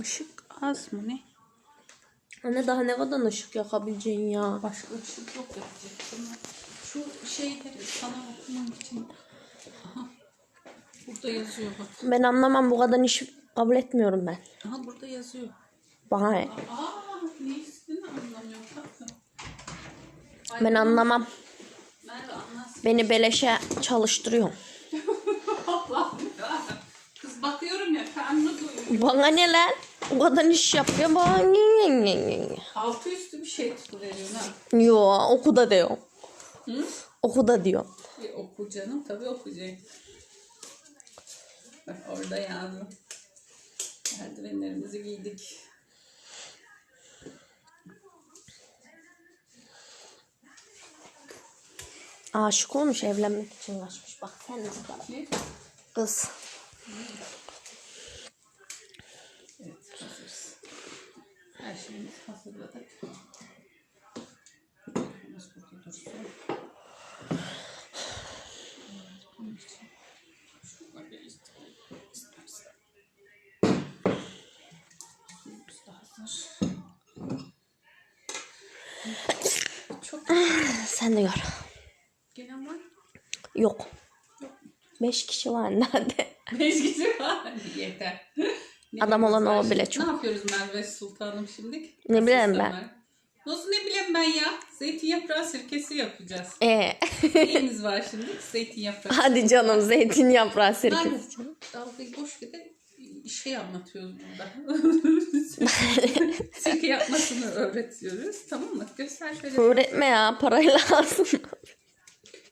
Işık az mı ne? Anne daha ne kadar ışık yakabileceksin ya. Başka ışık yok yapacaksın. Şu şeyleri sana okuman için. Aha. Burada yazıyor bak. Ben anlamam bu kadar iş kabul etmiyorum ben. Aha burada yazıyor. Bana ne? Aa ne istediğini anlamıyorum tatlım. Ay, Ben anlamam. Merve anlasın. Beni beleşe çalıştırıyor. Allah'ım ya. Kız bakıyorum ya karnını doyuruyor. Bana ne lan? O kadar iş yapıyor. Altı üstü bir şey tutuveriyorsun ha. Yo oku da diyor. Hı? Oku da diyor. E, oku canım tabii okuyacak. Bak orada yazdım. Eldivenlerimizi giydik. Aşık olmuş evlenmek için kaçmış. Bak sen de bak. Kız. Evet Her şeyimizi hazırladık. Biraz burada dursun. Çok Sen de gör. gelen var. Yok. Beş kişi var nerede? Beş kişi var. Yeter. Ne Adam olan o bile çok. Ne yapıyoruz Merve Sultanım şimdi? Ne bileyim ben. Nasıl ne bileyim ben ya? Zeytin yaprağı sirkesi yapacağız. Ee, Neyimiz var şimdi? Zeytin yaprağı. hadi canım zeytin yaprağı sirkesi. Dalgayı boş ver de şey anlatıyoruz burada. Sirke yapmasını öğretiyoruz. Tamam mı? Göster şöyle. Öğretme ya parayla lazım.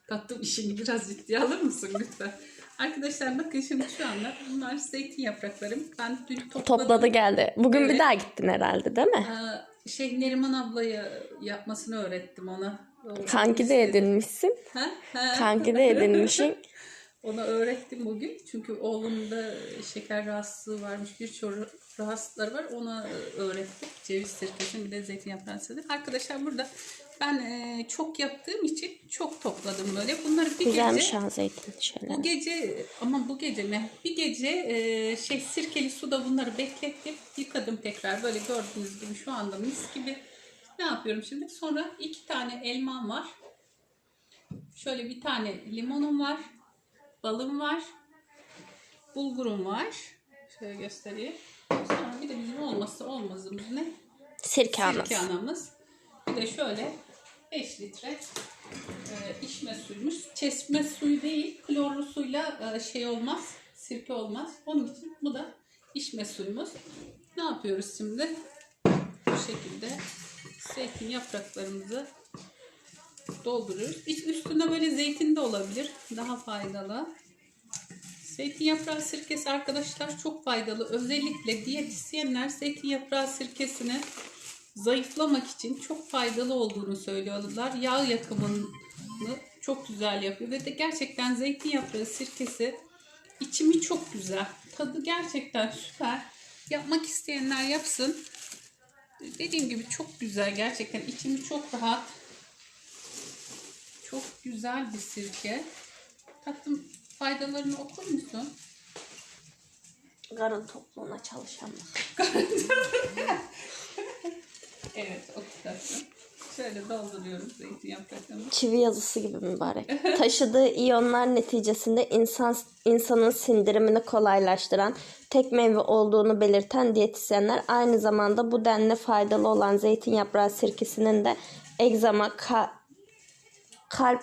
Tatlım işini biraz ciddiye alır mısın lütfen? Arkadaşlar bakın şimdi şu anda bunlar zeytin yapraklarım. Ben dün topladım. Topladı geldi. Bugün bir Evet. daha gittin herhalde değil mi? Ee, şey Neriman ablaya yapmasını öğrettim ona. O- Kanki de edinmişsin. Ha? Ha. Kanki de edinmişsin. Ona öğrettim bugün. Çünkü oğlumda şeker rahatsızlığı varmış. Birçok rahatsızlıkları var. Ona öğrettim. Ceviz sirkesini bir de zeytin yaprağı sirkesi. Arkadaşlar burada ben e, çok yaptığım için çok topladım böyle. Bunları bir Güzelmiş gece zeytin şeyler. bu gece ama bu gece mi? Bir gece e, şey sirkeli suda bunları beklettim. Yıkadım tekrar. Böyle gördüğünüz gibi şu anda mis gibi. Ne yapıyorum şimdi? Sonra iki tane elmam var. Şöyle bir tane limonum var. Balım var. Bulgurum var. Şöyle göstereyim. Sonra bir de bizim olmazsa olmazımız ne? Sirke. Sirke anamız. Bir de şöyle 5 litre e, içme suyumuş. Çeşme suyu değil, klorlu suyla e, şey olmaz, sirke olmaz. Onun için bu da içme suyumuz. Ne yapıyoruz şimdi? Bu şekilde zeytin yapraklarımızı dolduruyoruz. Üstünde böyle zeytin de olabilir. Daha faydalı. Zeytin yaprağı sirkesi arkadaşlar çok faydalı. Özellikle diyetisyenler zeytin yaprağı sirkesini zayıflamak için çok faydalı olduğunu söylüyorlar. Yağ yakımını çok güzel yapıyor ve de gerçekten zeytin yaprağı sirkesi içimi çok güzel. Tadı gerçekten süper. Yapmak isteyenler yapsın. Dediğim gibi çok güzel gerçekten içimi çok rahat. Çok güzel bir sirke. Tatlım faydalarını okur musun? Karın topluğuna çalışanlar. Evet oku tatlım. Şöyle dolduruyoruz zeytin yapraklarını. Çivi yazısı gibi mübarek. Taşıdığı iyonlar neticesinde insan insanın sindirimini kolaylaştıran tek meyve olduğunu belirten diyetisyenler aynı zamanda bu denli faydalı olan zeytin yaprağı sirkesinin de egzama, ka- kalp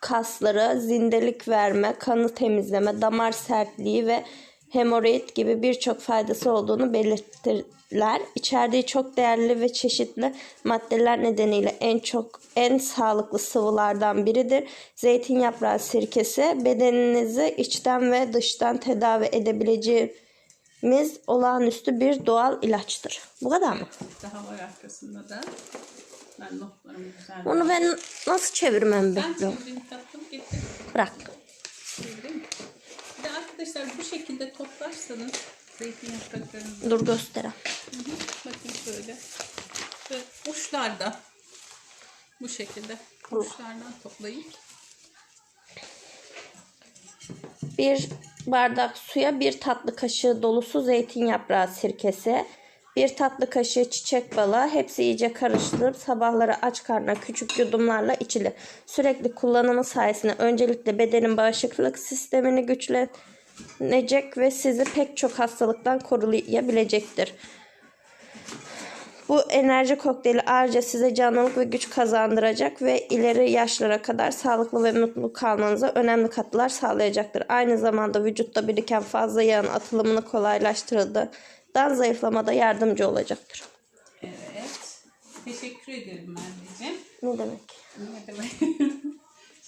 kasları, zindelik verme, kanı temizleme, damar sertliği ve hemoroid gibi birçok faydası olduğunu belirtirler. İçerdiği çok değerli ve çeşitli maddeler nedeniyle en çok en sağlıklı sıvılardan biridir. Zeytin yaprağı sirkesi bedeninizi içten ve dıştan tedavi edebileceğimiz olağanüstü bir doğal ilaçtır. Bu kadar mı? Daha var arkasında da. Ben notlarımı güzel. Onu ben nasıl çevirmemi Ben bekliyorum. çevireyim tatlım getir. Bırak. Çevireyim. Arkadaşlar bu şekilde toplarsanız zeytin yapraklarını Dur göstereyim. Bakın şöyle. Ve uçlarda bu şekilde uçlardan toplayın. bir bardak suya bir tatlı kaşığı dolusu zeytin yaprağı sirkesi, bir tatlı kaşığı çiçek balı, hepsi iyice karıştırıp sabahları aç karnına küçük yudumlarla içilir. Sürekli kullanımı sayesinde öncelikle bedenin bağışıklık sistemini güçlenecek ve sizi pek çok hastalıktan koruyabilecektir. Bu enerji kokteyli ayrıca size canlılık ve güç kazandıracak ve ileri yaşlara kadar sağlıklı ve mutlu kalmanıza önemli katkılar sağlayacaktır. Aynı zamanda vücutta biriken fazla yağın atılımını kolaylaştırdığından zayıflamada yardımcı olacaktır. Evet. Teşekkür ederim Merveciğim. Ne demek? Ne demek?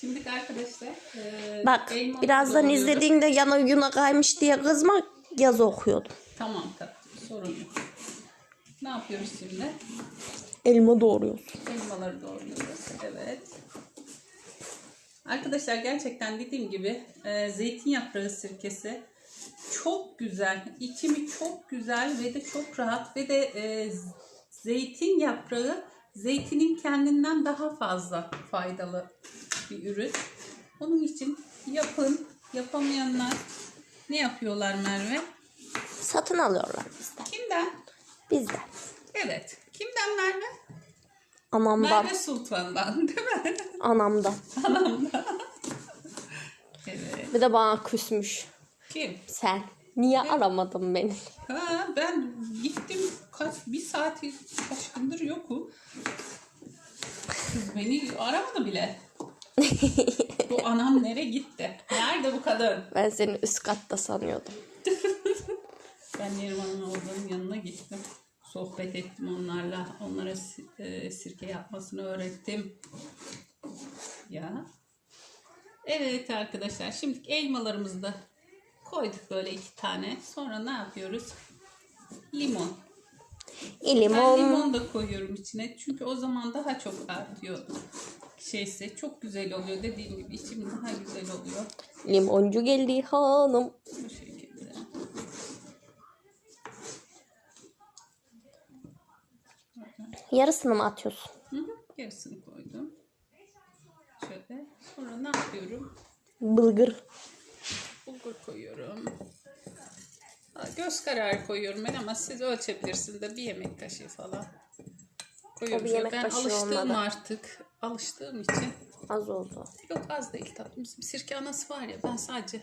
Şimdi arkadaşlar e, Bak elma birazdan doğruyoruz. izlediğinde yana yuna kaymış diye kızma yazı okuyordum. Tamam tatlım sorun yok. Ne yapıyoruz şimdi? Elma doğruyorsun. Elmaları doğruyoruz. Evet. Arkadaşlar gerçekten dediğim gibi e, zeytin yaprağı sirkesi çok güzel. İçimi çok güzel ve de çok rahat ve de e, zeytin yaprağı zeytinin kendinden daha fazla faydalı bir ürün. Onun için yapın. Yapamayanlar ne yapıyorlar Merve? Satın alıyorlar bizden. Kimden? Bizden. Evet. Kimden Merve? Anamdan. Merve Sultan'dan değil mi? Anamdan. Evet. Bir de bana küsmüş. Kim? Sen. Niye aramadın beni? Ha ben gittim kaç bir saati kaç gündür yokum. Kız beni aramadı bile. Bu anam nereye gitti? Nerede bu kadın? Ben seni üst katta sanıyordum. Ben Neriman'ın oğlanın yanına gittim. Sohbet ettim onlarla. Onlara e, sirke yapmasını öğrettim. Ya. Evet arkadaşlar. Şimdi elmalarımızı da koyduk böyle iki tane. Sonra ne yapıyoruz? Limon. Ben limon. limon da koyuyorum içine. Çünkü o zaman daha çok artıyor şeyse. Çok güzel oluyor. Dediğim gibi içim daha güzel oluyor. Limoncu geldi hanım. Bu şekilde. Yarısını mı atıyorsun? Hı hı. Yarısını koydum. Şöyle. Sonra ne yapıyorum? Bılgır. Bulgur koyuyorum. Göz kararı koyuyorum ben ama siz ölçebilirsiniz de bir yemek kaşığı falan. O bir yemek ben kaşığı alıştığım olmadı. artık. Alıştığım için. Az oldu. Yok az değil tatlım. Bizim sirke anası var ya ben sadece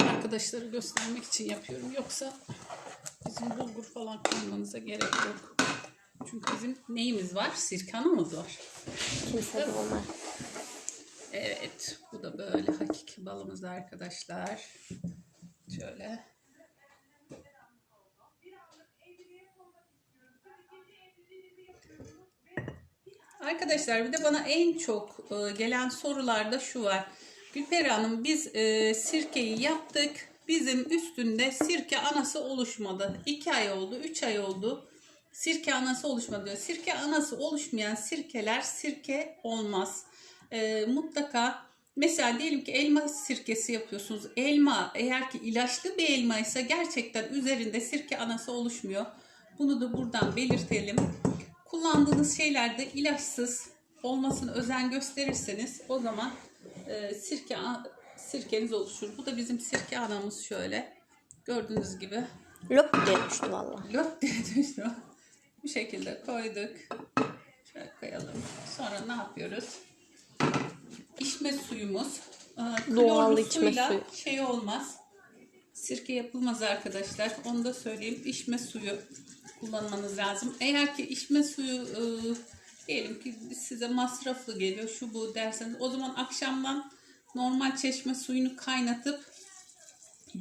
arkadaşları göstermek için yapıyorum. Yoksa bizim bulgur falan koymanıza gerek yok. Çünkü bizim neyimiz var? Sirke anamız var. Kimse de olmaz. Evet, bu da böyle hakiki balımız arkadaşlar. Şöyle. Arkadaşlar bir de bana en çok e, gelen sorularda şu var. Gülperi Hanım biz e, sirkeyi yaptık. Bizim üstünde sirke anası oluşmadı. 2 ay oldu, 3 ay oldu. Sirke anası oluşmadı diyor. Sirke anası oluşmayan sirkeler sirke olmaz. E, mutlaka mesela diyelim ki elma sirkesi yapıyorsunuz. Elma eğer ki ilaçlı bir elma ise gerçekten üzerinde sirke anası oluşmuyor. Bunu da buradan belirtelim. Kullandığınız şeylerde ilaçsız olmasına özen gösterirseniz o zaman e, sirke sirkeniz oluşur. Bu da bizim sirke anamız şöyle. Gördüğünüz gibi Löp diye düştü valla. Löp diye düştü. Bu şekilde koyduk. Şöyle koyalım. Sonra ne yapıyoruz? İçme suyumuz. Ee, Doğal içme suyu. şey olmaz. Sirke yapılmaz arkadaşlar. Onu da söyleyeyim. İçme suyu kullanmanız lazım. Eğer ki içme suyu e, diyelim ki size masraflı geliyor şu bu derseniz o zaman akşamdan normal çeşme suyunu kaynatıp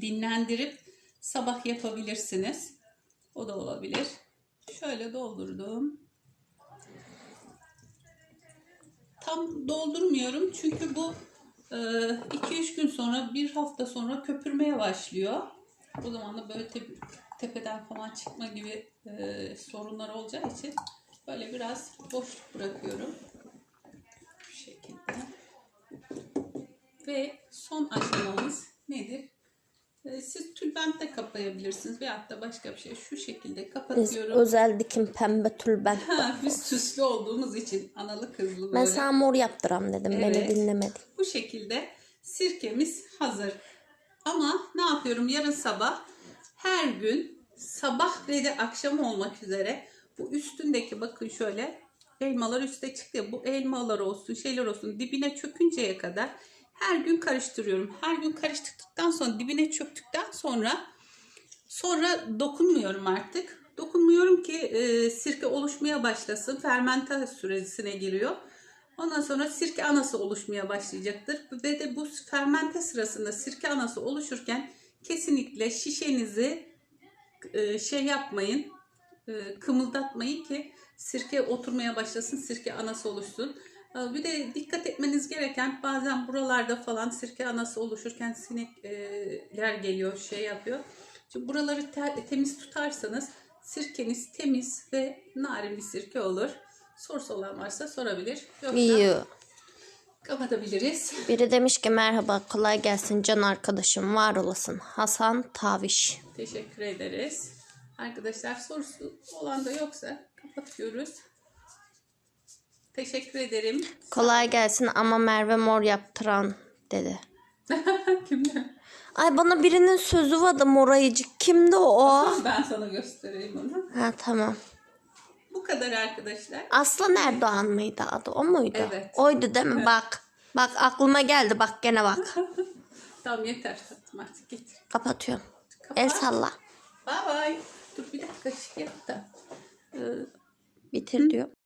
dinlendirip sabah yapabilirsiniz. O da olabilir. Şöyle doldurdum. Tam doldurmuyorum çünkü bu 2-3 gün sonra bir hafta sonra köpürmeye başlıyor. O zaman da böyle tepeden falan çıkma gibi e, sorunlar olacağı için böyle biraz boşluk bırakıyorum. Bu şekilde. Ve son aşamamız nedir? E, Siz tülbentle kapayabilirsiniz veyahut da başka bir şey. Şu şekilde Biz kapatıyorum. özel dikim pembe tülbent. Ha, biz süslü olduğumuz için analı kızlı Ben böyle. sana mor yaptıram dedim. Beni Evet. dinlemedin. Bu şekilde sirkemiz hazır. Ama ne yapıyorum yarın sabah her gün sabah ve de akşam olmak üzere bu üstündeki bakın şöyle elmalar üste çıktı. Bu elmalar olsun şeyler olsun dibine çökünceye kadar her gün karıştırıyorum. Her gün karıştırdıktan sonra dibine çöktükten sonra sonra dokunmuyorum artık. Dokunmuyorum ki e, sirke oluşmaya başlasın. Fermente süresine giriyor. Ondan sonra sirke anası oluşmaya başlayacaktır. Ve de bu fermente sırasında sirke anası oluşurken kesinlikle şişenizi şey yapmayın, e, kımıldatmayın ki sirke oturmaya başlasın, sirke anası oluşsun. E, Bir de dikkat etmeniz gereken bazen buralarda falan sirke anası oluşurken sinekler geliyor, şey yapıyor. Şimdi buraları te- temiz tutarsanız sirkeniz temiz ve narin bir sirke olur. Sorusu olan varsa sorabilir. Yoksa İyi. Kapatabiliriz. Biri demiş ki merhaba kolay gelsin can arkadaşım var olasın. Hasan Taviş. Teşekkür ederiz. Arkadaşlar sorusu olan da yoksa kapatıyoruz. Teşekkür ederim. Kolay gelsin ama Merve mor yaptıran dedi. Kimden? Ay bana birinin sözü vardı morayıcı. Kimdi o? Ben sana göstereyim onu. Ha tamam. Bu kadar arkadaşlar. Aslan Erdoğan mıydı adı? O muydu? Evet. Oydu değil mi? Bak. Bak aklıma geldi. Bak gene bak. Tamam yeter tatlım artık getir. Kapatıyorum. Kapat. El salla. Bye bye. Dur bir dakika şey yap da. Ee, Bitir diyor.